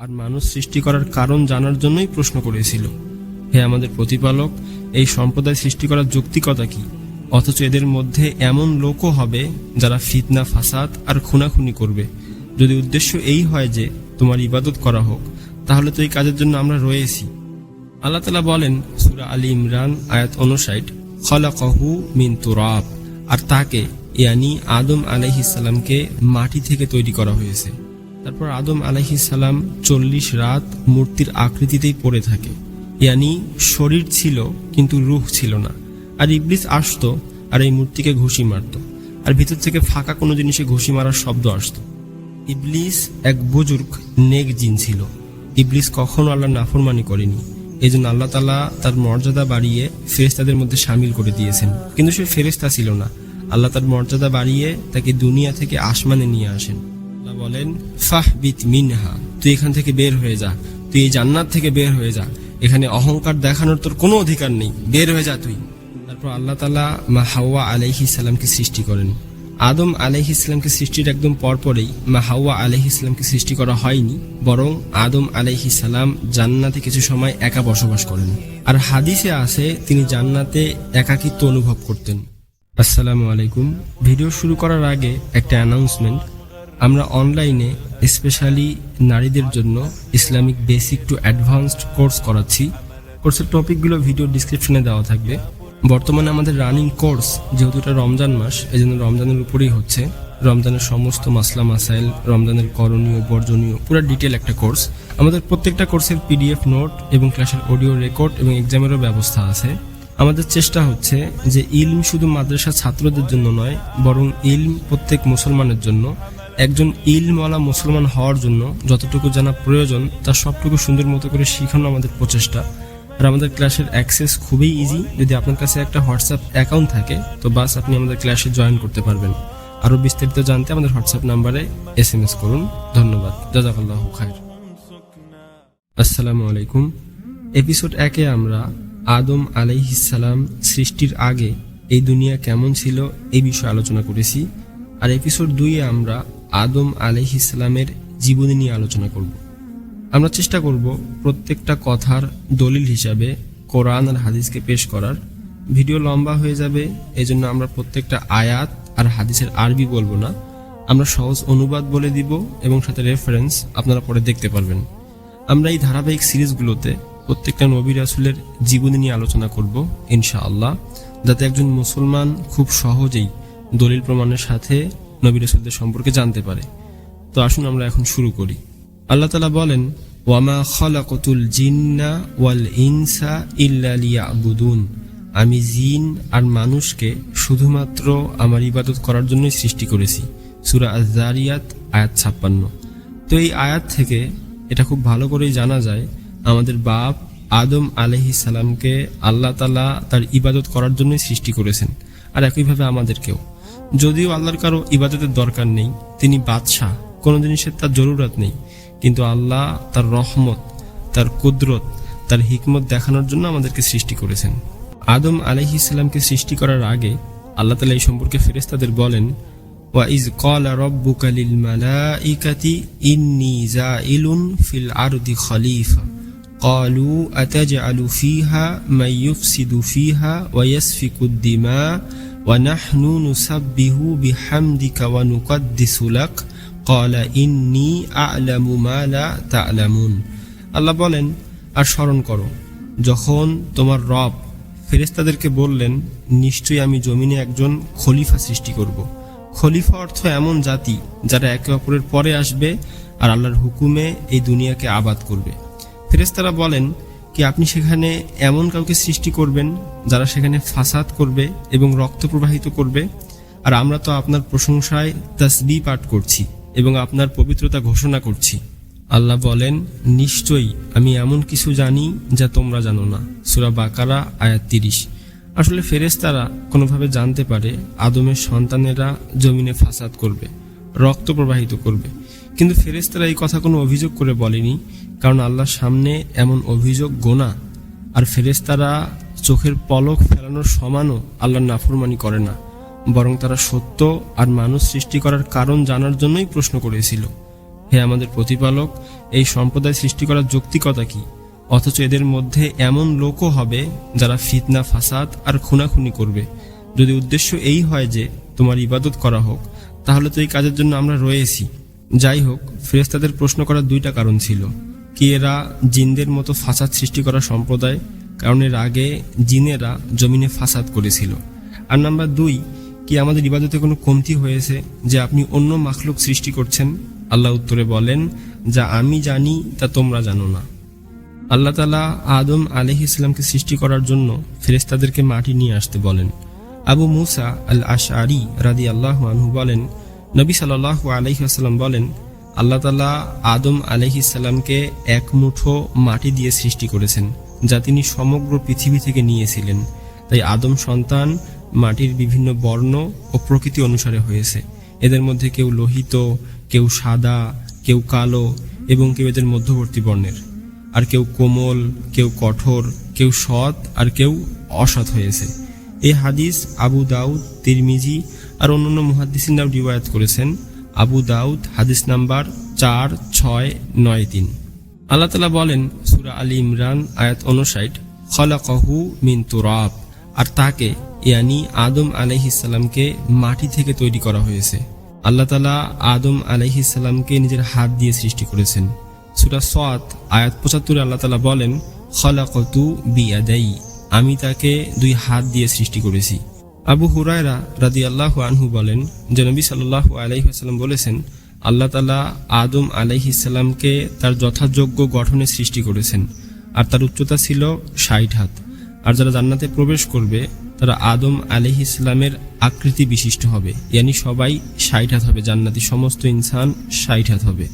আর মানুষ সৃষ্টি করার কারণ জানার জন্যই প্রশ্ন করেছিল। হে আমাদের প্রতিপালক, এই সম্প্রদায় সৃষ্টি করার যৌক্তিকতা কি? অথচ এদের মধ্যে এমন লোকও হবে যারা ফিতনা, ফাসাদ আর খুনাখুনি করবে। যদি উদ্দেশ্য এই হয় যে তোমার ইবাদত করা হোক, তাহলে তো এই কাজের জন্য আমরা রয়েছি। আল্লাহ তালা বলেন, সুরা আলী ইমরান, আয়াত অনুসাইড খলাকহু মিন তুরাব। আর তাকে, ইয়ানি আদম আলাইহিসাল্লামকে মাটি থেকে তৈরি করা হয়েছে। তারপর আদম আলাইহিসাল্লাম চল্লিশ রাত মূর্তির আকৃতিতেই পড়ে থাকে। ইয়ানি শরীর ছিল, কিন্তু রুহ ছিল না। আর ইবলিস আসতো আর এই মূর্তিকে ঘুষি মারত। আর ভিতর থেকে ফাঁকা কোনো জিনিসে ঘুষি মারার শব্দ আসতো। ইবলিস এক বুজুর্গ নেক জিন ছিল। ইবলিস কখনো আল্লাহ নাফরমানি করেনি। এই জন্য আল্লাহ তালা তার মর্যাদা বাড়িয়ে ফেরেস্তাদের মধ্যে সামিল করে দিয়েছেন। কিন্তু সে ফেরেস্তা ছিল না। আল্লাহ তার মর্যাদা বাড়িয়ে তাকে দুনিয়া থেকে আসমানে নিয়ে আসেন। আল্লাহ বলেন ফাহ বিত মিনহা, তুই এখান থেকে বের হয়ে যা। তুই এই জান্নাত থেকে বের হয়ে যা। এখানে অহংকার দেখানোর তোর কোনো অধিকার নেই। বের হয়ে যা তুই। তারপর আল্লাহ তালা মা হাওয়া আলাইহি সালামকে সৃষ্টি করেন। আদম আলাইহি ইসলামকে সৃষ্টির একদম পরপরেই মা হাওয়া আলাইহি ইসলামকে সৃষ্টি করা হয়নি, বরং আদম আলাইহি সালাম জান্নাতে কিছু সময় একা বসবাস করেন। আর হাদিসে আছে, তিনি জান্নাতে একাকিত্ব অনুভব করতেন। আসসালামু আলাইকুম। ভিডিও শুরু করার আগে একটা অ্যানাউন্সমেন্ট আমরা অনলাইনে স্পেশালি নারীদের জন্য Islamic basic to advanced course করাচ্ছি। কোর্সের টপিকগুলো ভিডিও ডিসক্রিপশনে দেওয়া থাকবে। বর্তমানে আমাদের রানিং কোর্স যেহেতু এটা রমজান মাস এই জন্য রমজানের উপরেই হচ্ছে। রমজানের সমস্ত মাসলা মাসাইল, রমজানের করণীয়, বর্জনীয়, পুরো ডিটেল একটা কোর্স আমাদের প্রত্যেকটা কোর্সের পিডিএফ নোট এবং ক্লাসের অডিও রেকর্ড এবং এক্সামেরও ব্যবস্থা আছে। আমাদের চেষ্টা হচ্ছে যে ইলম শুধু মাদ্রাসা ছাত্রদের জন্য নয়, বরং ইলম প্রত্যেক মুসলমানের জন্য। একজন ইলমওয়ালা মুসলমান হওয়ার জন্য যতটুকু জানা প্রয়োজন তা সবটুকু সুন্দর মতো করে শিখানো আমাদের প্রচেষ্টা। আর আমাদের ক্লাসের অ্যাক্সেস খুবই ইজি যদি আপনার কাছে একটা হোয়াটসঅ্যাপ অ্যাকাউন্ট থাকে, তো বাস আপনি আমাদের ক্লাসে জয়েন করতে পারবেন। আরও বিস্তারিত জানতে আমাদের হোয়াটসঅ্যাপ নাম্বারে এস এম এস করুন। ধন্যবাদ। জাজাকাল্লাহ খায়ের আসসালামু আলাইকুম। এপিসোড একে আমরা আদম আলাইহিসালাম সৃষ্টির আগে এই দুনিয়া কেমন ছিল এই বিষয়ে আলোচনা করেছি। আর এপিসোড দুইয়ে আমরা আদম আলাইহিসালামের জীবনী নিয়ে আলোচনা করব। আমরা চেষ্টা করব প্রত্যেকটা কথার দলিল হিসাবে কোরআন আর হাদিসকে পেশ করার। ভিডিও লম্বা হয়ে যাবে, এজন্য আমরা প্রত্যেকটা আয়াত আর হাদিসের আরবি বলব না। আমরা সহজ অনুবাদ বলে দিব এবং সাথে রেফারেন্স আপনারা পরে দেখতে পারবেন। আমরা এই ধারাবাহিক সিরিজগুলোতে প্রত্যেকটা নবী রাসুলের জীবনী নিয়ে আলোচনা করব, ইনশাআল্লাহ, যাতে একজন মুসলমান খুব সহজেই দলিল প্রমাণের সাথে নবী রাসুলদের সম্পর্কে জানতে পারে। তো আসুন আমরা এখন শুরু করি। আল্লাহ তালা বলেন, ওয়ামা খলাকতুল জিন্না ওয়াল ইনসা ইল্লা লিয়াবুদুন। আমি জিন আর মানুষকে শুধুমাত্র আমার ইবাদত করার জন্যই সৃষ্টি করেছি। সুরা আজারিয়াত আয়াত ছাপ্পান্ন। তো এই আয়াত থেকে এটা খুব ভালো করেই জানা যায়, আমাদের বাপ আদম আলহি সালামকে আল্লাহ তালা তার ইবাদত করার জন্যই সৃষ্টি করেছেন, আর একইভাবে আমাদেরকেও। যদিও আল্লাহর কারো ইবাদতের দরকার নেই তিনি বাদশাহ কোনো জিনিসের তার জরুরত নেই কিন্তু আল্লাহ তার রহমত তার কুদরত তার হিকমত দেখানোর জন্য আমাদেরকে সৃষ্টি করেছেন আদম আলহি ইসলামকে সৃষ্টি করার আগে আল্লাহ তালা এই সম্পর্কে ফেরেস্তাদের বলেন ওয়াইজ কলা রব্বুকা লিল মালাইকাতি ইন্নি জাইলুন ফিল আরদি খলিফা قالوا أتجعل فيها من يفسد فيها ويسفك الدماء ونحن نسبه بحمدك ونقدس لك قال إني أعلم ما لا تعلمون আল্লাহ বলেন আর স্মরণ করো যখন তোমার রব ফেরেস্তাদেরকে বললেন নিশ্চয়ই আমি জমিনে একজন খলিফা সৃষ্টি করব খলিফা অর্থ এমন জাতি যারা একে অপরের পরে আসবে আর আল্লাহর হুকুমে এই দুনিয়াকে আবাদ করবে ফেরেস্তারা বলেন কি আপনি সেখানে এমন কাউকে সৃষ্টি করবেন যারা সেখানে ফাসাদ করবে এবং রক্ত প্রবাহিত করবে? আর আমরা তো আপনার প্রশংসায় তাসবি পাঠ করছি এবং আপনার পবিত্রতা ঘোষণা করছি। আল্লাহ বলেন, নিশ্চয়ই আমি এমন কিছু জানি যা তোমরা জানো না। সুরা বাকারা, আয়াত তিরিশ। আসলে ফেরেস্তারা কোনোভাবে জানতে পারে আদমের সন্তানেরা জমিনে ফাসাদ করবে, রক্ত প্রবাহিত করবে। কিন্তু ফেরেস্তারা এই কথা কোনো অভিযোগ করে বলেনি, কারণ আল্লাহর সামনে এমন অভিযোগ গোনা। আর ফেরেস্তারা চোখের পলক ফেলানোর সমানও আল্লাহর নাফরমানি করে না, বরং তারা সত্য আর মানুষ সৃষ্টি করার কারণ জানার জন্যই প্রশ্ন করেছিল। হে আমাদের প্রতিপালক, এই সম্প্রদায় সৃষ্টি করার যৌক্তিকতা কি? অথচ এদের মধ্যে এমন লোকও হবে যারা ফিতনা, ফাসাদ আর খুনাখুনি করবে। যদি উদ্দেশ্য এই হয় যে তোমার ইবাদত করা হোক, তাহলে তো এই কাজের জন্য আমরা রয়েছি। যাই হোক ফেরেস্তাদের প্রশ্ন করার দুইটা কারণ ছিল। কি এরা জিনদের মতো ফাসাদ সৃষ্টি করা সম্প্রদায়? কারণ এর আগে জিনেরা জমিনে ফাসাদ করেছিল। আর নাম্বার দুই, কি আমাদের ইবাদতে কোনো কমতি হয়েছে যে আপনি অন্য মাখলুক সৃষ্টি করছেন? আল্লাহ উত্তরে বলেন, যা আমি জানি, তা তোমরা জানো না। আল্লাহ তালা আদম আলহ ইসলামকে সৃষ্টি করার জন্য ফেরেস্তাদেরকে মাটি নিয়ে আসতে বলেন। আবু মুসা আল আশ আরি রাদি আল্লাহ আনহু বলেন নবী সাল্লাহ আলহিহাস্লাম বলেন, আল্লাহ তালা আদম আলহিসাল্লামকে এক মুঠো মাটি দিয়ে সৃষ্টি করেছেন, যা তিনি সমগ্র পৃথিবী থেকে নিয়েছিলেন। তাই আদম সন্তান মাটির বিভিন্ন বর্ণ ও প্রকৃতি অনুসারে হয়েছে। এদের মধ্যে কেউ লোহিত, কেউ সাদা, কেউ কালো এবং কেউ এদের মধ্যবর্তী বর্ণের। আর কেউ কোমল, কেউ কঠোর, কেউ সৎ আর কেউ অসৎ হয়েছে। এই হাদিস আবু দাউদ, তিরমিজি আর অন্যান্য মুহাদ্দিসিনরাও রিওয়ায়াত করেছেন। আবু দাউদ, হাদিস নাম্বার চার, ছয়, নয়, তিন। আল্লাহ তালা বলেন, সুরা আলী ইমরান, আয়াত অনুসাইট খলাকহু মিন তুরাব। আর তাকে, ইয়ানি আদম আলাইহিসাল্লামকে মাটি থেকে তৈরি করা হয়েছে। আল্লাহ তালা আদম আলাইহিসাল্লামকে নিজের হাত দিয়ে সৃষ্টি করেছেন। সুরা সাত আয়াত পঁচাত্তরে আল্লাহ তালা বলেন, খলাকতু বিয়াদাই। আমি তাকে দুই হাত দিয়ে সৃষ্টি করেছি। আবু হুরায়রা রাদি আল্লাহ আনহু বলেন যে নবী সাল্লাহ আলাইসাল্লাম বলেছেন, আল্লাহ তালা আদম আলাইহিসাল্লামকে তার যথাযোগ্য গঠনে সৃষ্টি করেছেন, আর তার উচ্চতা ছিল ষাট হাত। আর যারা জান্নাতে প্রবেশ করবে, তারা আদম আলহ ইসলামের আকৃতি বিশিষ্ট হবে, ইয়ানি সবাই ষাট হাত হবে, জান্নাতি সমস্ত ইনসান ষাট হাত হবে।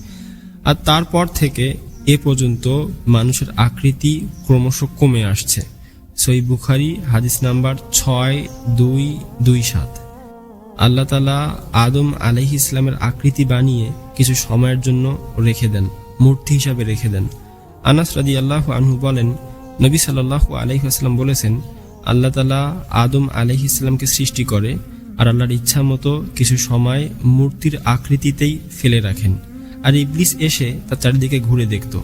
আর তারপর থেকে এ পর্যন্ত মানুষের আকৃতি ক্রমশ কমে আসছে। সই বুখারি, হাদিস নাম্বার ছয় দুই দুই সাত। আল্লাহ তালা আদম আলহ ইসলামের আকৃতি বানিয়ে কিছু সময়ের জন্য রেখে দেন, মূর্তি হিসাবে রেখে দেন। আনাস রাদি আল্লাহ আনহু বলেন, নবী সাল্লাহ আলহিহাস্লাম বলেছেন, আল্লাহ তালা আদম আলহ ইসলামকে সৃষ্টি করে আর আল্লাহর ইচ্ছা মতো কিছু সময় মূর্তির আকৃতিতেই ফেলে রাখেন। আর ইবলিস এসে তার চারিদিকে ঘুরে দেখত।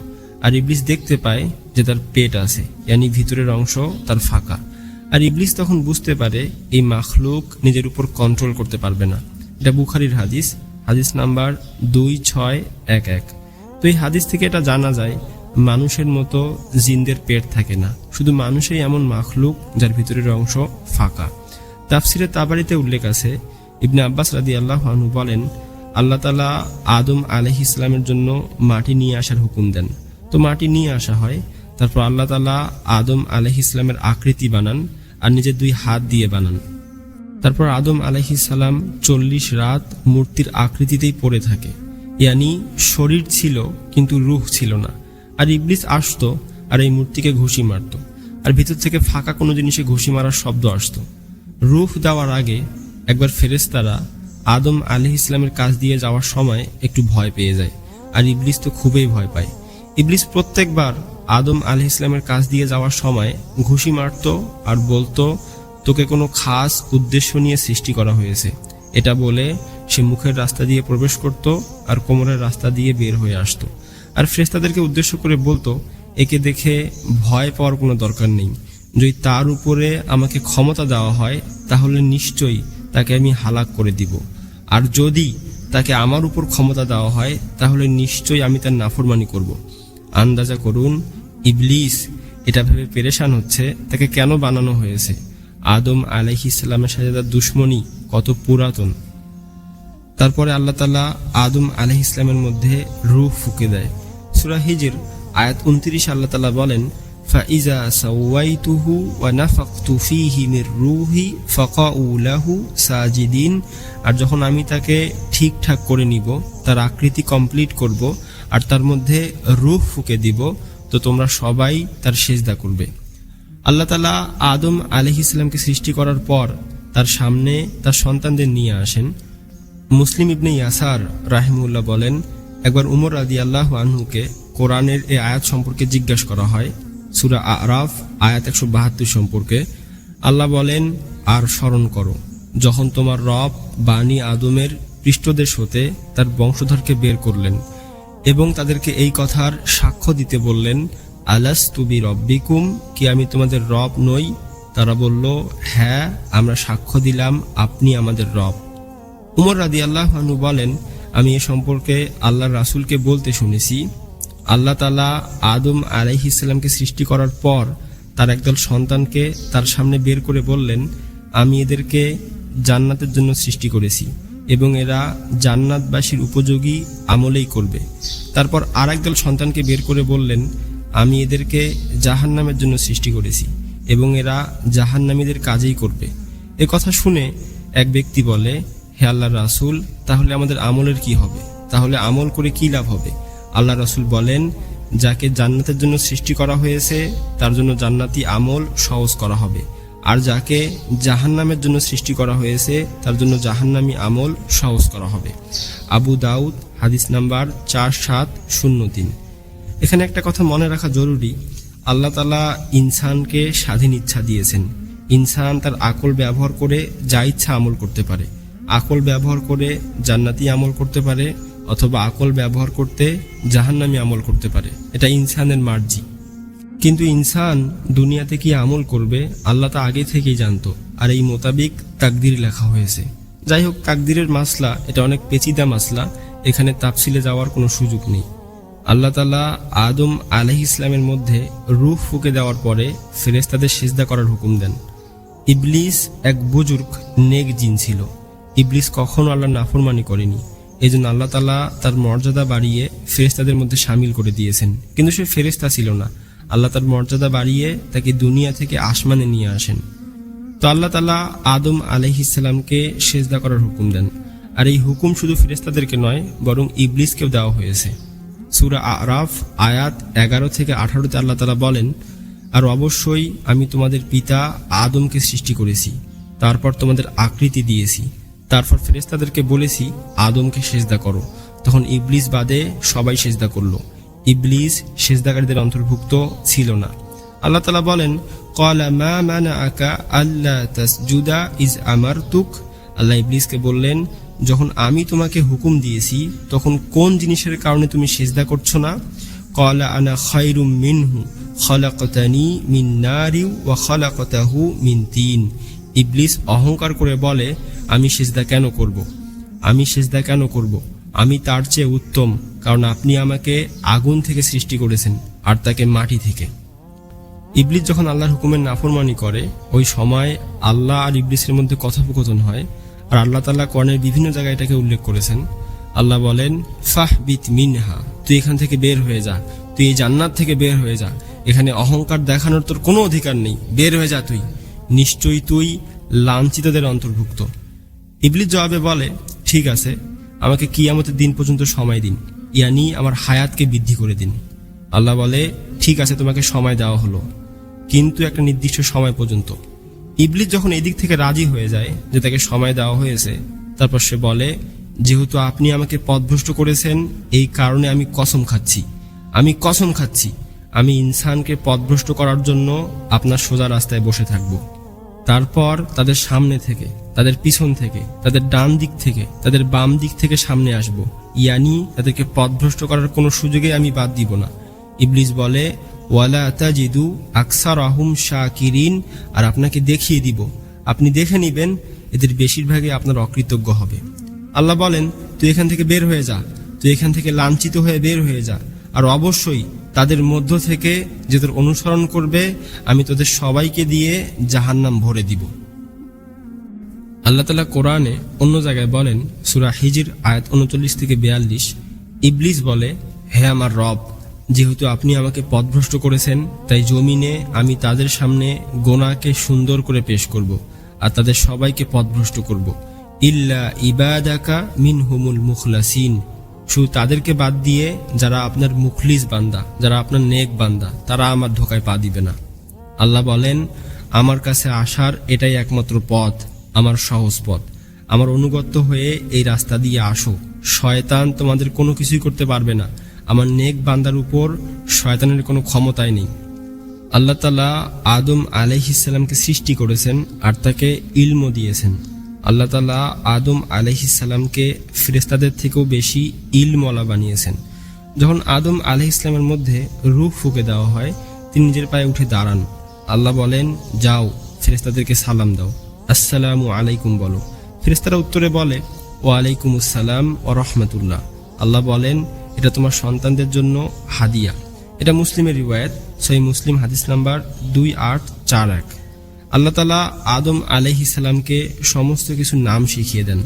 আর ইবলিস দেখতে পায় যে তার পেট আছে, ইয়ানি ভিতরের অংশ তার ফাঁকা। আর ইবলিস তখন বুঝতে পারে এই মাখলুক নিজের উপর কন্ট্রোল করতে পারবে না। এটা বুখারির হাদিস হাদিস নাম্বার দুই ছয় এক এক। তো এই হাদিস থেকে এটা জানা যায়, মানুষের মতো জিনদের পেট থাকে না। শুধু মানুষই এমন মাখলুক যার ভিতরের অংশ ফাঁকা। তাফসিরে তাবারিতে উল্লেখ আছে, ইবনে আব্বাস রাদি আল্লাহ আনহু বলেন, আল্লাহ তালা আদম আলহ ইসলামের জন্য মাটি নিয়ে আসার হুকুম দেন। তো মাটি নিয়ে আসা হয় তারপর আল্লাহ তালা আদম আলহ ইসলামের আকৃতি বানান আর নিজের দুই হাত দিয়ে বানান। তারপর আদম আলহিসাল্লাম চল্লিশ রাত মূর্তির আকৃতিতেই পড়ে থাকে। ইয়ানি শরীর ছিল কিন্তু রুহ ছিল না। আর ইবলিস আসতো আর এই মূর্তিকে ঘুষি মারত। আর ভিতর থেকে ফাঁকা কোনো জিনিসে ঘুষি মারার শব্দ আসতো। রুহ দেওয়ার আগে একবার ফেরেস্তারা আদম আলি ইসলামের কাজ দিয়ে যাওয়ার সময় একটু ভয় পেয়ে যায়। আর ইবলিস তো খুবই ভয় পায়। ইবলিস প্রত্যেকবার আদম আলি ইসলামের কাজ দিয়ে যাওয়ার সময় ঘুষি মারত আর বলতো, তোকে কোনো খাস উদ্দেশ্য নিয়ে সৃষ্টি করা হয়েছে। এটা বলে সে মুখের রাস্তা দিয়ে প্রবেশ করত আর কোমরের রাস্তা দিয়ে বের হয়ে আসতো। আর ফ্রেস্তাদেরকে উদ্দেশ্য করে বলতো, একে দেখে ভয় পাওয়ার কোনো দরকার নেই। যদি তার উপরে আমাকে ক্ষমতা দেওয়া হয়, তাহলে নিশ্চয়ই তাকে আমি হালাক করে দিব। আর যদি তাকে আমার উপর ক্ষমতা দেওয়া হয়, তাহলে নিশ্চয়ই আমি তার নাফরমানি করব। আন্দাজা করুন, ইবলিস এটা ভেবে পেরেশান হচ্ছে, তাকে কেন বানানো হয়েছে? আদম আলাইহি ইসলামের সাথে তার দুশ্মনী কত পুরাতন। তারপরে আল্লাহ তালা আদম আলহ ইসলামের মধ্যে রুহ ফুকে দেয়। সুরা হিজির আয়াত উনত্রিশ আল্লাহ তালা বলেন ওয়া রূহি আর যখন আমি তাকে ঠিকঠাক করে নিব, তার আকৃতি কমপ্লিট করব আর তার মধ্যে রূহ ফুকে দিব, তো তোমরা সবাই তার সেজদা করবে। আল্লাহ তালা আদম আলহ ইসলামকে সৃষ্টি করার পর তার সামনে তার সন্তানদের নিয়ে আসেন। মুসলিম ইবনে ইয়াসার রাহিমুল্লাহ বলেন, একবার উমর আদি আল্লাহ আনহুকে কোরআনের এই আয়াত সম্পর্কে জিজ্ঞাসা করা হয়, সুরা আরাফ, আয়াত একশো বাহাত্তর সম্পর্কে। আল্লাহ বলেন, আর স্মরণ করো, যখন তোমার রব বাণী আদমের পৃষ্ঠদেশ হতে তার বংশধরকে বের করলেন এবং তাদেরকে এই কথার সাক্ষ্য দিতে বললেন আলাস তুবি রব্বিকুম কি আমি তোমাদের রব নই? তারা বলল হ্যাঁ আমরা সাক্ষ্য দিলাম, আপনি আমাদের রব। উমর রাদি আল্লাহানু বলেন, আমি এ সম্পর্কে আল্লাহ রাসুলকে বলতে শুনেছি। আল্লাহ তালা আদম আলাইহিসাল্লামকে সৃষ্টি করার পর তার একদল সন্তানকে তার সামনে বের করে বললেন, আমি এদেরকে জান্নাতের জন্য সৃষ্টি করেছি। এবং এরা জান্নাতবাসীর উপযোগী আমলেই করবে। তারপর আর একদল সন্তানকে বের করে বললেন, আমি এদেরকে জাহান্নামের জন্য সৃষ্টি করেছি এবং এরা জাহান্নামীদের কাজেই করবে। এ কথা শুনে এক ব্যক্তি বলে, হে আল্লাহ রাসুল, তাহলে আমাদের আমলের কি হবে? তাহলে আমল করে কি লাভ হবে? আল্লাহ রাসুল বলেন, যাকে জান্নাতের জন্য সৃষ্টি করা হয়েছে, তার জন্য জান্নাতি আমল সহজ করা হবে। আর যাকে জাহান্নামের জন্য সৃষ্টি করা হয়েছে, তার জন্য জাহান্নামি আমল সহজ করা হবে। আবু দাউদ, হাদিস নাম্বার চার সাত শূন্য তিন। এখানে একটা কথা মনে রাখা জরুরি। আল্লাহ তালা ইনসানকে স্বাধীন ইচ্ছা দিয়েছেন। ইনসান তার আকল ব্যবহার করে যা ইচ্ছা আমল করতে পারে। আকল ব্যবহার করে জান্নাতি আমল করতে পারে, অথবা আকল ব্যবহার করতে জাহান্নামি আমল করতে পারে। এটা ইনসানের মার্জি। কিন্তু ইনসান দুনিয়াতে কি আমল করবে, আল্লাহ তা আগে থেকেই জানতো। আর এই মোতাবিক তাকদির লেখা হয়েছে। যাই হোক তাকদিরের মাসলা, এটা অনেক পেচিদা মাসলা, এখানে তাপসিলে যাওয়ার কোনো সুযোগ নেই। আল্লাহ তালা আদম আলহ ইসলামের মধ্যে রুহ ফুকে দেওয়ার পরে ফেরেস্তাদের সেজদা করার হুকুম দেন। ইবলিস এক বুজুর্গ নেক জিন ছিল। ইবলিস কখনো আল্লাহ নাফরমানি করেনি। এই আল্লাহ তালা তার মর্যাদা বাড়িয়ে ফেরেস্তাদের মধ্যে সামিল করে দিয়েছেন। কিন্তু সে ফেরেস্তা ছিল না। আল্লাহ তার মর্যাদা বাড়িয়ে তাকে দুনিয়া থেকে আসমানে নিয়ে আসেন। তো আল্লাহ তালা আদম আলহিসাল্লামকে সেজদা করার হুকুম দেন। আর এই হুকুম শুধু ফেরেস্তাদেরকে নয়, বরং ইবলিসকেও দেওয়া হয়েছে। সুরা আরাফ, আয়াত এগারো থেকে আঠারোতে আল্লাহ তালা বলেন, আর অবশ্যই আমি তোমাদের পিতা আদমকে সৃষ্টি করেছি, তারপর তোমাদের আকৃতি দিয়েছি। তারপর ফেরেস্তাদেরকে বলেছি, আদমকে সেজদা করো। তখন ইবলিস বাদে সবাই সেজদা করল। ইবলিস সেজদাকারীদের অন্তর্ভুক্ত ছিল না আল্লাহ তালা বলেন, কলা মা মানা আকা আল্লাহ তাসজুদা ইজ আমার তুক আল্লাহ ইবলিসকে বললেন, যখন আমি তোমাকে হুকুম দিয়েছি, তখন কোন জিনিসের কারণে তুমি সেজদা করছ না কলা আনা খাইরুম মিনহু, খলাকতানি মিন নারিউ ওয়া খলাকতাহু মিন তিন ইবলিস অহংকার করে বলে, আমি সেজদা কেন করব। আমি সেজদা কেন করব। আমি তার চেয়ে উত্তম, কারণ আপনি আমাকে আগুন থেকে সৃষ্টি করেছেন আর তাকে মাটি থেকে। ইবলিস যখন আল্লাহর হুকুমের নাফরমানি করে, ওই সময় আল্লাহ আর ইবলিসের মধ্যে কথোপকথন হয়, আর আল্লাহ তাল্লাহ কর্ণের বিভিন্ন জায়গায় এটাকে উল্লেখ করেছেন। আল্লাহ বলেন ফাহ বিত মিনহা, তুই এখান থেকে বের হয়ে যা, তুই এই জান্নাত থেকে বের হয়ে যা। এখানে অহংকার দেখানোর তোর কোনো অধিকার নেই, বের হয়ে যা তুই। নিশ্চয়ই তুই লাঞ্ছিতদের অন্তর্ভুক্ত। ইবলিস জবাবে বলে, ঠিক আছে আমাকে কিয়ামতের দিন পর্যন্ত সময় দিন। ইয়ানি আমার হায়াতকে বৃদ্ধি করে দিন। আল্লাহ বলে, ঠিক আছে, তোমাকে সময় দেওয়া হলো। কিন্তু একটা নির্দিষ্ট সময় পর্যন্ত। ইবলিস যখন এদিক থেকে রাজি হয়ে যায় যে তাকে সময় দেওয়া হয়েছে, তারপর সে বলে, যেহেতু আপনি আমাকে পথভ্রষ্ট করেছেন, এই কারণে আমি কসম খাচ্ছি। আমি কসম খাচ্ছি। আমি ইনসানকে পথভ্রষ্ট করার জন্য আপনার সোজা রাস্তায় বসে থাকব। তারপর তাদের সামনে থেকে তাদের পিছন থেকে, তাদের ডান দিক থেকে, তাদের বাম দিক থেকে সামনে আসব। ইয়ানি তাদেরকে পথভ্রষ্ট করার কোনো সুযোগে আমি বাদ দিব না। ইবলিস বলে, ওয়ালা তাজিদু আকসার আহুম শাকিরিন। আর আপনাকে দেখিয়ে দিব। আপনি দেখে নিবেন, এদের বেশিরভাগই আপনার অকৃতজ্ঞ হবে। আল্লাহ বলেন, তুই এখান থেকে বের হয়ে যা। তুই এখান থেকে লাঞ্ছিত হয়ে বের হয়ে যা। আর অবশ্যই তাদের মধ্য থেকে যে তোর অনুসরণ করবে, আমি তোদের সবাইকে দিয়ে জাহান্নাম ভরে দিব। আল্লাহ তালা কোরআনে অন্য জায়গায় বলেন, সুরা হিজির আয়াত উনচল্লিশ থেকে বিয়াল্লিশ, ইবলিস বলে, হে আমার রব, যেহেতু আপনি আমাকে পথভ্রষ্ট করেছেন, তাই জমিনে আমি তাদের সামনে গোনাকে সুন্দর করে পেশ করব আর তাদের সবাইকে পথভ্রষ্ট করব। ইল্লা ইবাদাকা মিন হুমুল মুখলাসিন। শুধু তাদেরকে বাদ দিয়ে যারা আপনার মুখলিস বান্দা, যারা আপনার নেক বান্দা, তারা আমার ধোকায় পা দিবে না। আল্লাহ বলেন, আমার কাছে আসার এটাই একমাত্র পথ। আমার সহজ পথ। আমার অনুগত্য হয়ে এই রাস্তা দিয়ে আসো। শয়তান তোমাদের কোনো কিছুই করতে পারবে না। আমার নেক বান্দার উপর শয়তানের কোনো ক্ষমতাই নেই। আল্লাহ তালা আদম আলাইহিসাল্লামকে সৃষ্টি করেছেন আর তাকে ইলম দিয়েছেন। আল্লাহ তালা আদম আলাইহিসাল্লামকে ফেরেস্তাদের থেকেও বেশি ইলমলা বানিয়েছেন। যখন আদম আলহ ইসলামের মধ্যে রূহ ফুকে দেওয়া হয়, তিনি নিজের পায়ে উঠে দাঁড়ান। আল্লাহ বলেন, যাও ফেরেস্তাদেরকে সালাম দাও। আসসালামু আলাইকুম বলো। ফেরেস্তারা উত্তরে বলে ও আলাইকুম আসসালাম ও রহমতুল্লাহ। আল্লাহ বলেন, এটা তোমার সন্তানদের জন্য হাদিয়া। এটা মুসলিমের রিওয়ায়ত সেই মুসলিম হাদিস নাম্বার দুই আট চার এক। আল্লাহ তালা আদম আলহিসাল্লামকে সমস্ত কিছু নাম শিখিয়ে দেন,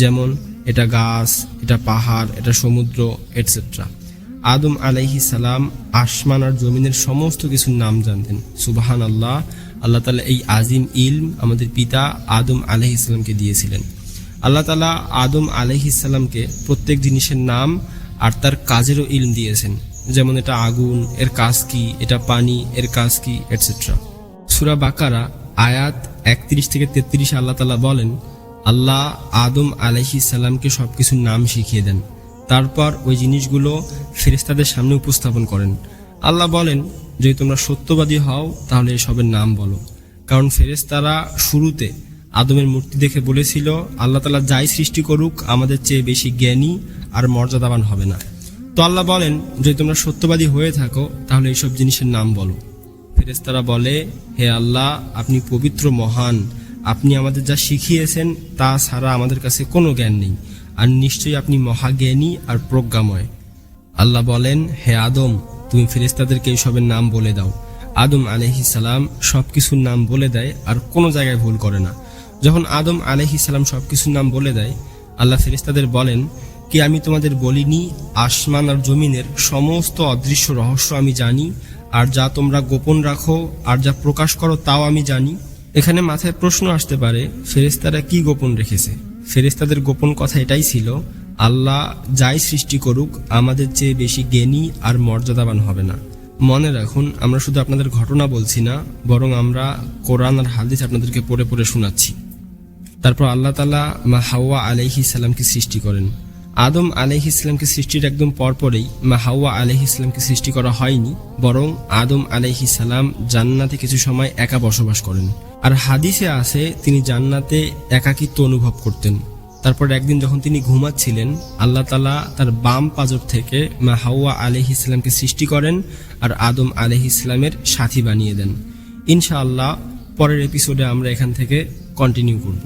যেমন এটা গাছ, এটা পাহাড়, এটা সমুদ্র এটসেট্রা আদম আলাইহি সালাম আসমান আর জমিনের সমস্ত কিছুর নাম জানতেন। সুবাহান আল্লাহ আল্লাহ তালা এই আজিম ইলম আমাদের পিতা আদম আলাইহি সালামকে দিয়েছিলেন। আল্লাহ তালা আদম আলাইহি সালামকে প্রত্যেক জিনিসের নাম আর তার কাজেরও ইলম দিয়েছেন। যেমন এটা আগুন, এর কাজ কি, এটা পানি, এর কাজ কি এটসেট্রা সুরা বাকারা, আয়াত একত্রিশ থেকে তেত্রিশ আল্লাহ তালা বলেন, আল্লাহ আদম আলাইহি সাল্লামকে সবকিছুর নাম শিখিয়ে দেন। তারপর ওই জিনিসগুলো ফেরেস্তাদের সামনে উপস্থাপন করেন। আল্লাহ বলেন যদি তোমরা সত্যবাদী হও, তাহলে এসবের নাম বলো। কারণ ফেরেস্তারা শুরুতে আদমের মূর্তি দেখে বলেছিল, আল্লাহ তালা যাই সৃষ্টি করুক, আমাদের চেয়ে বেশি জ্ঞানী আর মর্যাদাবান হবে না। তো আল্লাহ বলেন, যদি তোমরা সত্যবাদী হয়ে থাকো, তাহলে এইসব জিনিসের নাম বলো। ফেরেস্তারা বলে, হে আল্লাহ, আপনি পবিত্র মহান। আপনি আমাদের যা শিখিয়েছেন, তা ছাড়া আমাদের কাছে কোনো জ্ঞান নেই। আর নিশ্চয়ই আপনি মহাজ্ঞানী আর প্রজ্ঞাময়। আল্লাহ বলেন, হে আদম তুমি ফেরেস্তাদেরকে এইসবের নাম বলে দাও। আদম আলহি সালাম সব কিছুর নাম বলে দেয় আর কোনো জায়গায় ভুল করে না। যখন আদম আলহি সালাম সব কিছুর নাম বলে দেয়, আল্লাহ ফেরেস্তাদের বলেন, কি আমি তোমাদের বলিনি? আসমান আর জমিনের সমস্ত অদৃশ্য রহস্য আমি জানি, আর যা তোমরা গোপন রাখো আর যা প্রকাশ করো তাও আমি জানি। এখানে মাথায় প্রশ্ন আসতে পারে ফেরেস্তারা কি গোপন রেখেছে? ফেরেস্তাদের গোপন কথা এটাই ছিল আল্লাহ যাই সৃষ্টি করুক, আমাদের চেয়ে বেশি জ্ঞানী আর মর্যাদাবান হবে না। মনে রাখুন, আমরা শুধু আপনাদের ঘটনা বলছি না, বরং আমরা কোরআন আর হাদিস আপনাদেরকে পড়ে পড়ে শোনাচ্ছি। তারপর আল্লাহ তালা মা হাওয়া আলাইহি সালামকে সৃষ্টি করেন। আদম আলাইহি ইসলামকে সৃষ্টির একদম পরপরেই মা হাওয়া আলাইহি ইসলামকে সৃষ্টি করা হয়নি, বরং আদম আলাইহি সালাম জান্নাতে কিছু সময় একা বসবাস করেন। আর হাদিসে আছে, তিনি জান্নাতে একাকিত্ব অনুভব করতেন। তারপর একদিন যখন তিনি ঘুমাচ্ছিলেন, আল্লাহ তালা তার বাম পাজর থেকে মা হাওয়া আলহ ইসলামকে সৃষ্টি করেন আর আদম আলহ ইসলামের সাথী বানিয়ে দেন। ইনশাআল্লাহ পরের এপিসোডে আমরা এখান থেকে কন্টিনিউ করব।